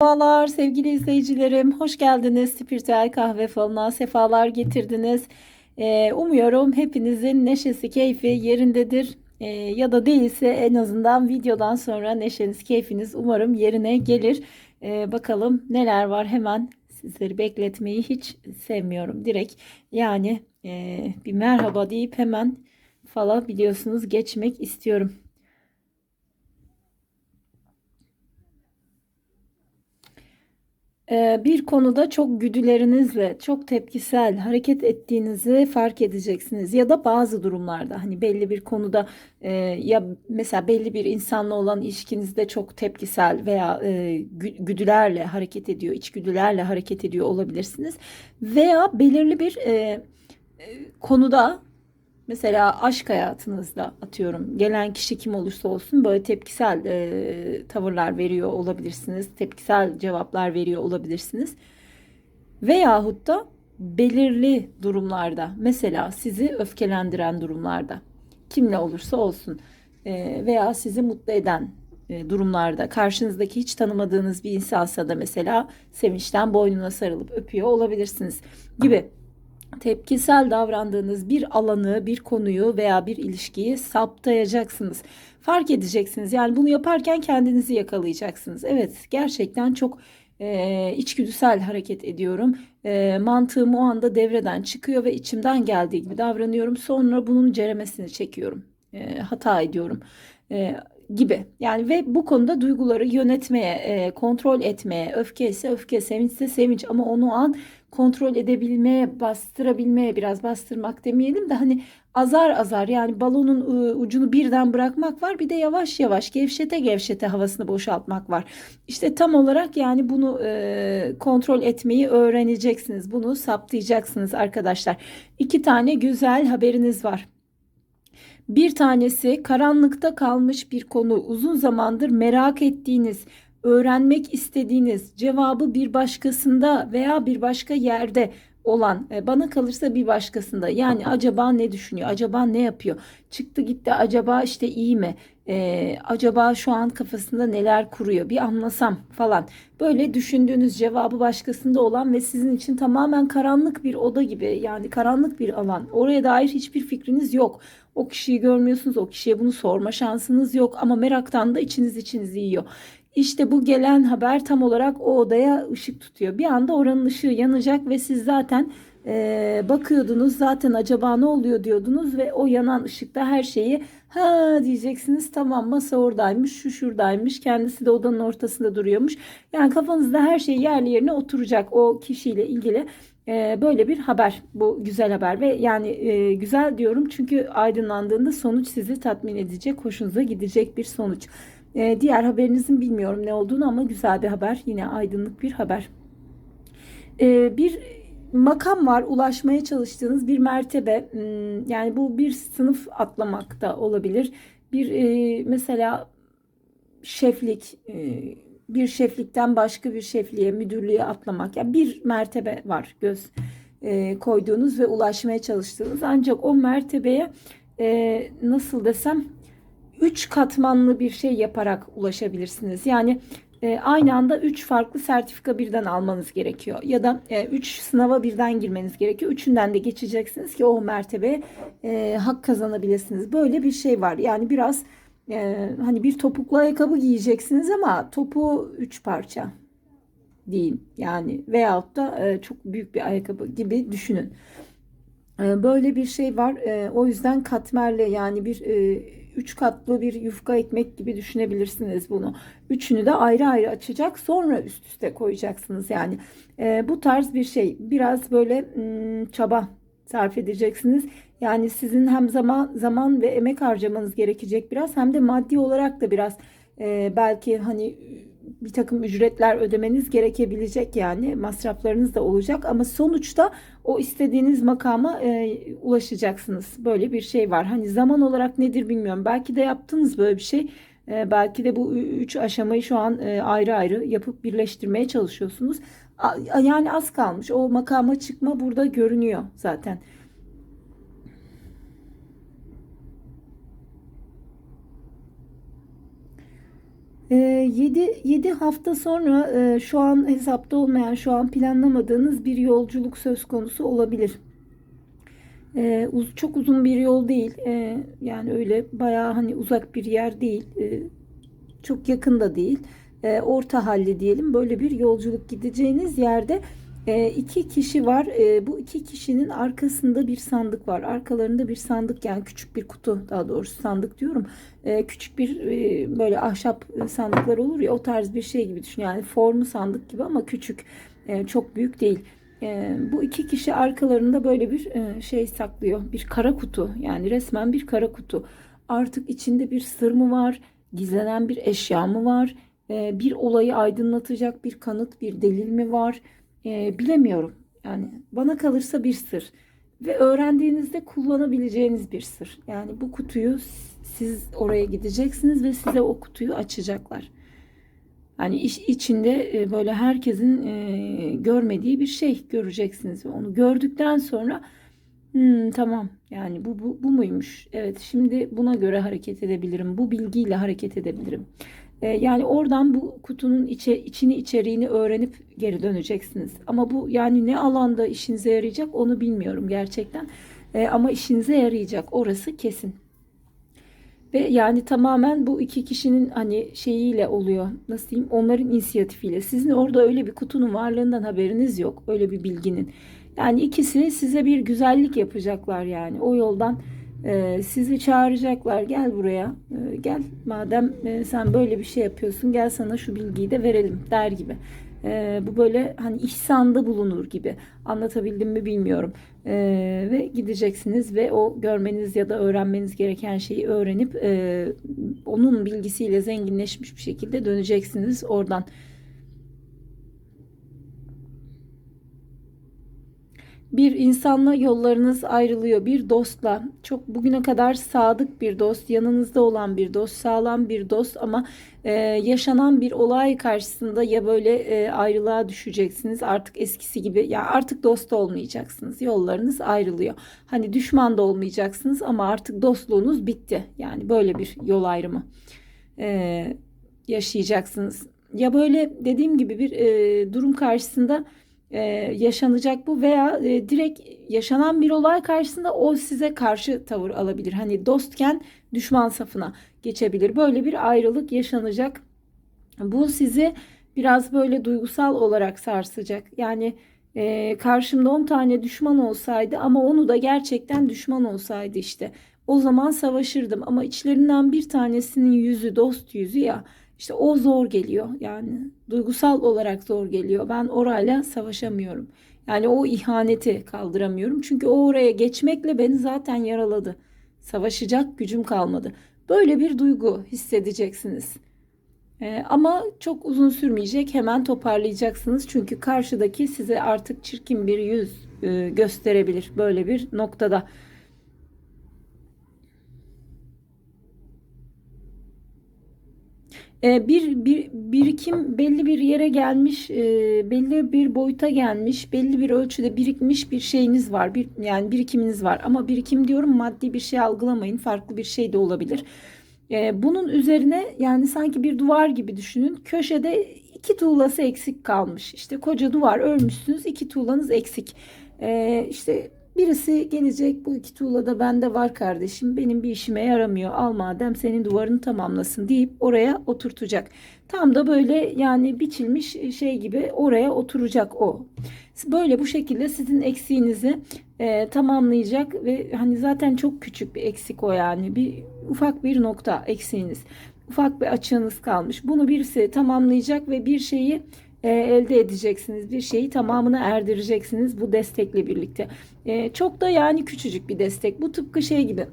Merhabalar sevgili izleyicilerim. Hoş geldiniz. Spiritüel kahve falına sefalar getirdiniz. Ee, umuyorum hepinizin neşesi, keyfi yerindedir. Ee, ya da değilse en azından videodan sonra neşeniz, keyfiniz umarım yerine gelir. Ee, bakalım neler var hemen sizleri bekletmeyi hiç sevmiyorum. Direkt yani e, bir merhaba deyip hemen fala biliyorsunuz geçmek istiyorum. Bir konuda çok güdülerinizle, çok tepkisel hareket ettiğinizi fark edeceksiniz. Ya da bazı durumlarda hani belli bir konuda e, ya mesela belli bir insanla olan ilişkinizde çok tepkisel veya e, gü- güdülerle hareket ediyor, içgüdülerle hareket ediyor olabilirsiniz. Veya belirli bir e, konuda Mesela aşk hayatınızda atıyorum gelen kişi kim olursa olsun böyle tepkisel e, tavırlar veriyor olabilirsiniz. Tepkisel cevaplar veriyor olabilirsiniz. Veyahut da belirli durumlarda mesela sizi öfkelendiren durumlarda kimle olursa olsun e, veya sizi mutlu eden e, durumlarda karşınızdaki hiç tanımadığınız bir insansa da mesela sevinçten boynuna sarılıp öpüyor olabilirsiniz gibi tepkisel davrandığınız bir alanı, bir konuyu veya bir ilişkiyi saptayacaksınız. Fark edeceksiniz. Yani bunu yaparken kendinizi yakalayacaksınız. Evet, gerçekten çok e, içgüdüsel hareket ediyorum. E, mantığım o anda devreden çıkıyor ve içimden geldiği gibi davranıyorum. Sonra bunun ceremesini çekiyorum. E, hata ediyorum. E, gibi. Yani ve bu konuda duyguları yönetmeye, e, kontrol etmeye, öfke ise öfke, sevinç ise sevinç ama onu an kontrol edebilmeye, bastırabilmeye, biraz bastırmak demeyelim de hani azar azar yani balonun ıı, ucunu birden bırakmak var. Bir de yavaş yavaş gevşete gevşete havasını boşaltmak var. İşte tam olarak yani bunu e, kontrol etmeyi öğreneceksiniz. Bunu saptayacaksınız arkadaşlar. İki tane güzel haberiniz var. Bir tanesi karanlıkta kalmış bir konu, uzun zamandır merak ettiğiniz, öğrenmek istediğiniz cevabı bir başkasında veya bir başka yerde olan e, bana kalırsa bir başkasında. Yani acaba ne düşünüyor? Acaba ne yapıyor? Çıktı gitti. Acaba işte iyi mi Ee, acaba şu an kafasında neler kuruyor? Bir anlasam falan. Böyle düşündüğünüz cevabı başkasında olan ve sizin için tamamen karanlık bir oda gibi yani karanlık bir alan. Oraya dair hiçbir fikriniz yok. O kişiyi görmüyorsunuz o kişiye bunu sorma şansınız yok ama meraktan da içiniz içinizi yiyor. İşte bu gelen haber tam olarak o odaya ışık tutuyor. Bir anda oranın ışığı yanacak ve siz zaten e, bakıyordunuz zaten acaba ne oluyor diyordunuz ve o yanan ışıkta her şeyi ha diyeceksiniz tamam masa oradaymış şu şuradaymış kendisi de odanın ortasında duruyormuş. Yani kafanızda her şey yerli yerine oturacak o kişiyle ilgili e, böyle bir haber bu güzel haber ve yani e, güzel diyorum çünkü aydınlandığında sonuç sizi tatmin edecek hoşunuza gidecek bir sonuç. Ee, diğer haberinizin bilmiyorum ne olduğunu ama güzel bir haber. Yine aydınlık bir haber. Ee, bir makam var ulaşmaya çalıştığınız bir mertebe. Hmm, yani bu bir sınıf atlamak da olabilir. Bir e, mesela şeflik, e, bir şeflikten başka bir şefliğe, müdürlüğe atlamak. Yani bir mertebe var göz e, koyduğunuz ve ulaşmaya çalıştığınız. Ancak o mertebeye nasıl desem üç katmanlı bir şey yaparak ulaşabilirsiniz. Yani e, aynı anda üç farklı sertifika birden almanız gerekiyor. Ya da e, üç sınava birden girmeniz gerekiyor. Üçünden de geçeceksiniz ki o mertebe e, hak kazanabilirsiniz. Böyle bir şey var. Yani biraz e, hani bir topuklu ayakkabı giyeceksiniz ama topu üç parça değil. Yani veyahut da çok büyük bir ayakkabı gibi düşünün. Böyle bir şey var. O yüzden katmerle yani bir üç katlı bir yufka ekmek gibi düşünebilirsiniz bunu. Üçünü de ayrı ayrı açacak sonra üst üste koyacaksınız yani. E, bu tarz bir şey. Biraz böyle m, çaba sarf edeceksiniz. Yani sizin hem zaman zaman ve emek harcamanız gerekecek biraz hem de maddi olarak da biraz e, belki hani bir takım ücretler ödemeniz gerekebilecek yani masraflarınız da olacak ama sonuçta o istediğiniz makama e, ulaşacaksınız. Böyle bir şey var. Hani zaman olarak nedir bilmiyorum. Belki de yaptınız böyle bir şey. E, belki de bu üç aşamayı şu an e, ayrı ayrı yapıp birleştirmeye çalışıyorsunuz. A, yani az kalmış. O makama çıkma burada görünüyor zaten. 7 7 hafta sonra e, şu an hesapta olmayan, şu an planlamadığınız bir yolculuk söz konusu olabilir. E, uz- çok uzun bir yol değil. E, yani öyle bayağı hani uzak bir yer değil. Çok yakın da değil. Orta halli diyelim. Böyle bir yolculuk gideceğiniz yerde e, iki kişi var. E, bu iki kişinin arkasında bir sandık var. Arkalarında bir sandık yani küçük bir kutu daha doğrusu sandık diyorum. E, küçük bir e, böyle ahşap sandıklar olur ya o tarz bir şey gibi düşün. Yani formu sandık gibi ama küçük. E, çok büyük değil. E, bu iki kişi arkalarında böyle bir e, şey saklıyor. Bir kara kutu yani resmen bir kara kutu. Artık içinde bir sır mı var? Gizlenen bir eşya mı var? E, bir olayı aydınlatacak bir kanıt, bir delil mi var? E, bilemiyorum. Yani bana kalırsa bir sır. Ve öğrendiğinizde kullanabileceğiniz bir sır. Yani bu kutuyu siz oraya gideceksiniz ve size o kutuyu açacaklar. Hani iş içinde e, böyle herkesin e, görmediği bir şey göreceksiniz. Onu gördükten sonra hmm, tamam yani bu, bu, bu muymuş? Evet şimdi buna göre hareket edebilirim. Bu bilgiyle hareket edebilirim. E, yani oradan bu kutunun içe, içini içeriğini öğrenip geri döneceksiniz. Ama bu yani ne alanda işinize yarayacak onu bilmiyorum gerçekten. E, ama işinize yarayacak orası kesin. Ve yani tamamen bu iki kişinin hani şeyiyle oluyor. Nasıl diyeyim? Onların inisiyatifiyle. Sizin orada öyle bir kutunun varlığından haberiniz yok. Öyle bir bilginin. Yani ikisi size bir güzellik yapacaklar yani. O yoldan e, sizi çağıracaklar. Gel buraya. E, gel madem e, sen böyle bir şey yapıyorsun gel sana şu bilgiyi de verelim der gibi. E, bu böyle hani ihsanda bulunur gibi. Anlatabildim mi bilmiyorum. Ve gideceksiniz ve o görmeniz ya da öğrenmeniz gereken şeyi öğrenip e, onun bilgisiyle zenginleşmiş bir şekilde döneceksiniz oradan. Bir insanla yollarınız ayrılıyor. Bir dostla çok bugüne kadar sadık bir dost, yanınızda olan bir dost, sağlam bir dost ama e, yaşanan bir olay karşısında ya böyle e, ayrılığa düşeceksiniz artık eskisi gibi ya artık dost olmayacaksınız. Yollarınız ayrılıyor. Hani düşman da olmayacaksınız ama artık dostluğunuz bitti. Yani böyle bir yol ayrımı e, yaşayacaksınız. Ya böyle dediğim gibi bir e, durum karşısında e, yaşanacak bu veya e, direkt yaşanan bir olay karşısında o size karşı tavır alabilir. Hani dostken düşman safına geçebilir. Böyle bir ayrılık yaşanacak. Bu sizi biraz böyle duygusal olarak sarsacak. Yani e, karşımda 10 tane düşman olsaydı ama onu da gerçekten düşman olsaydı işte o zaman savaşırdım ama içlerinden bir tanesinin yüzü dost yüzü ya işte o zor geliyor yani duygusal olarak zor geliyor. Ben orayla savaşamıyorum. Yani o ihaneti kaldıramıyorum. Çünkü o oraya geçmekle beni zaten yaraladı. Savaşacak gücüm kalmadı. Böyle bir duygu hissedeceksiniz. Ee, ama çok uzun sürmeyecek. Hemen toparlayacaksınız. Çünkü karşıdaki size artık çirkin bir yüz e, gösterebilir böyle bir noktada. E, bir, bir birikim belli bir yere gelmiş, e, belli bir boyuta gelmiş, belli bir ölçüde birikmiş bir şeyiniz var. Bir, yani birikiminiz var. Ama birikim diyorum maddi bir şey algılamayın. Farklı bir şey de olabilir. E, bunun üzerine yani sanki bir duvar gibi düşünün. Köşede iki tuğlası eksik kalmış. İşte koca duvar örmüşsünüz, iki tuğlanız eksik. E, işte Birisi gelecek bu iki tuğla da bende var kardeşim benim bir işime yaramıyor al madem senin duvarını tamamlasın deyip oraya oturtacak. Tam da böyle yani biçilmiş şey gibi oraya oturacak o. Böyle bu şekilde sizin eksiğinizi e, tamamlayacak ve hani zaten çok küçük bir eksik o yani bir ufak bir nokta eksiğiniz. Ufak bir açığınız kalmış. Bunu birisi tamamlayacak ve bir şeyi e, elde edeceksiniz. Bir şeyi tamamına erdireceksiniz bu destekle birlikte. E, çok da yani küçücük bir destek. Bu tıpkı şey gibi.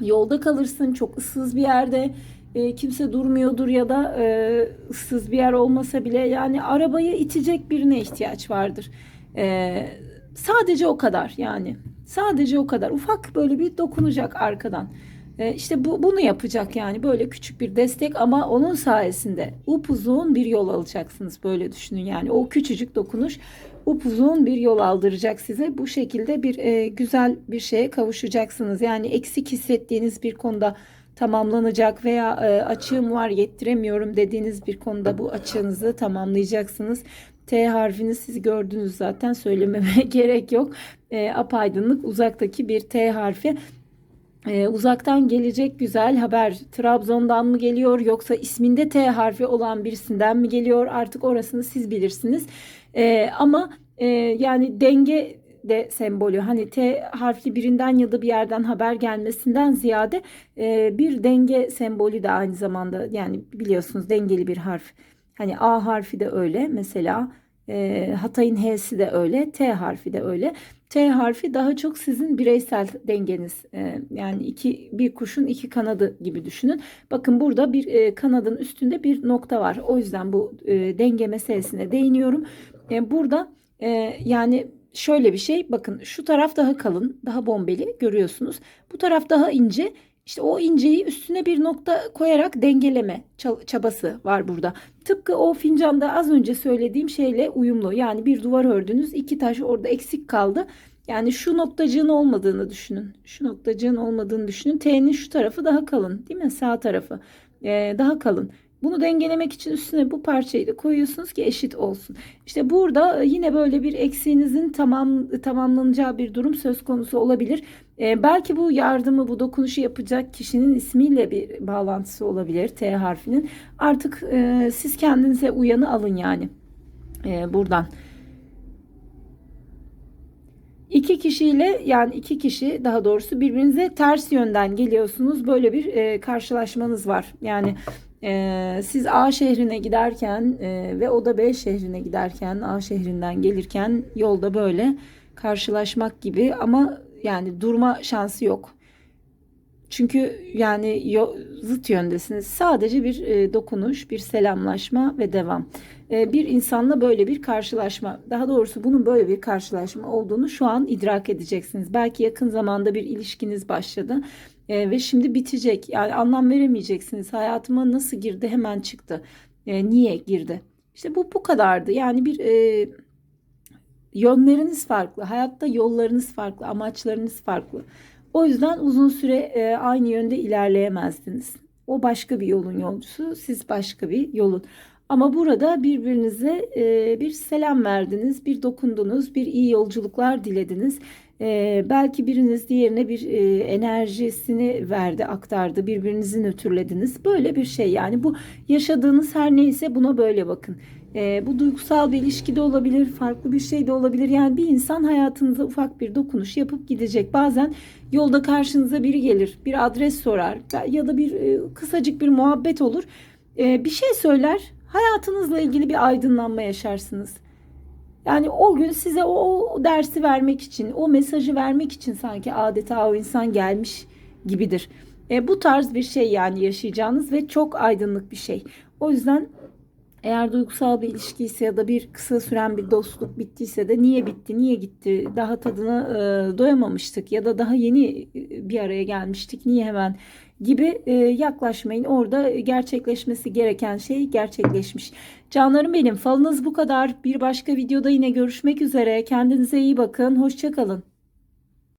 Yolda kalırsın çok ıssız bir yerde e, kimse durmuyordur ya da e, ıssız bir yer olmasa bile yani arabayı itecek birine ihtiyaç vardır. E, sadece o kadar yani. Sadece o kadar. Ufak böyle bir dokunacak arkadan. E, işte bu bunu yapacak yani böyle küçük bir destek ama onun sayesinde upuzun bir yol alacaksınız böyle düşünün yani o küçücük dokunuş upuzun bir yol aldıracak size bu şekilde bir e, güzel bir şeye kavuşacaksınız yani eksik hissettiğiniz bir konuda tamamlanacak veya e, açığım var yettiremiyorum dediğiniz bir konuda bu açığınızı tamamlayacaksınız. T harfini siz gördünüz zaten söylememe gerek yok. E, apaydınlık uzaktaki bir T harfi. E, uzaktan gelecek güzel haber Trabzon'dan mı geliyor yoksa isminde T harfi olan birisinden mi geliyor artık orasını siz bilirsiniz. E, ama e, yani denge de sembolü hani T harfli birinden ya da bir yerden haber gelmesinden ziyade e, bir denge sembolü de aynı zamanda yani biliyorsunuz dengeli bir harf. Hani A harfi de öyle mesela e, Hatay'ın H'si de öyle T harfi de öyle. T harfi daha çok sizin bireysel dengeniz e, yani iki bir kuşun iki kanadı gibi düşünün. Bakın burada bir e, kanadın üstünde bir nokta var. O yüzden bu e, denge meselesine değiniyorum. E, burada yani şöyle bir şey bakın şu taraf daha kalın daha bombeli görüyorsunuz. Bu taraf daha ince. İşte o inceyi üstüne bir nokta koyarak dengeleme çabası var burada. Tıpkı o fincanda az önce söylediğim şeyle uyumlu. Yani bir duvar ördünüz, iki taş orada eksik kaldı. Yani şu noktacığın olmadığını düşünün. Şu noktacığın olmadığını düşünün. T'nin şu tarafı daha kalın, değil mi? Sağ tarafı ee, daha kalın. Bunu dengelemek için üstüne bu parçayı da koyuyorsunuz ki eşit olsun. İşte burada yine böyle bir eksiğinizin tamam tamamlanacağı bir durum söz konusu olabilir. Ee, belki bu yardımı, bu dokunuşu yapacak kişinin ismiyle bir bağlantısı olabilir T harfinin. Artık e, siz kendinize uyanı alın yani e, buradan. İki kişiyle yani iki kişi daha doğrusu birbirinize ters yönden geliyorsunuz. Böyle bir e, karşılaşmanız var. Yani e, siz A şehrine giderken e, ve o da B şehrine giderken A şehrinden gelirken yolda böyle karşılaşmak gibi ama yani durma şansı yok. Çünkü yani zıt yöndesiniz. Sadece bir e, dokunuş, bir selamlaşma ve devam. E, bir insanla böyle bir karşılaşma, daha doğrusu bunun böyle bir karşılaşma olduğunu şu an idrak edeceksiniz. Belki yakın zamanda bir ilişkiniz başladı e, ve şimdi bitecek. Yani anlam veremeyeceksiniz. Hayatıma nasıl girdi hemen çıktı. E, niye girdi? İşte bu bu kadardı. Yani bir e, yönleriniz farklı. Hayatta yollarınız farklı, amaçlarınız farklı. O yüzden uzun süre e, aynı yönde ilerleyemezdiniz. O başka bir yolun yolcusu, siz başka bir yolun. Ama burada birbirinize e, bir selam verdiniz, bir dokundunuz, bir iyi yolculuklar dilediniz. E, belki biriniz diğerine bir e, enerjisini verdi, aktardı, birbirinizi nötrlediniz. Böyle bir şey yani bu yaşadığınız her neyse buna böyle bakın. E, bu duygusal bir ilişki de olabilir, farklı bir şey de olabilir. Yani bir insan hayatınıza ufak bir dokunuş yapıp gidecek. Bazen yolda karşınıza biri gelir, bir adres sorar ya da bir e, kısacık bir muhabbet olur. E, bir şey söyler, hayatınızla ilgili bir aydınlanma yaşarsınız. Yani o gün size o dersi vermek için, o mesajı vermek için sanki adeta o insan gelmiş gibidir. E, bu tarz bir şey yani yaşayacağınız ve çok aydınlık bir şey. O yüzden eğer duygusal bir ilişki ise ya da bir kısa süren bir dostluk bittiyse de niye bitti, niye gitti, daha tadına e, doyamamıştık ya da daha yeni e, bir araya gelmiştik, niye hemen gibi e, yaklaşmayın. Orada gerçekleşmesi gereken şey gerçekleşmiş. Canlarım benim falınız bu kadar. Bir başka videoda yine görüşmek üzere. Kendinize iyi bakın. Hoşçakalın.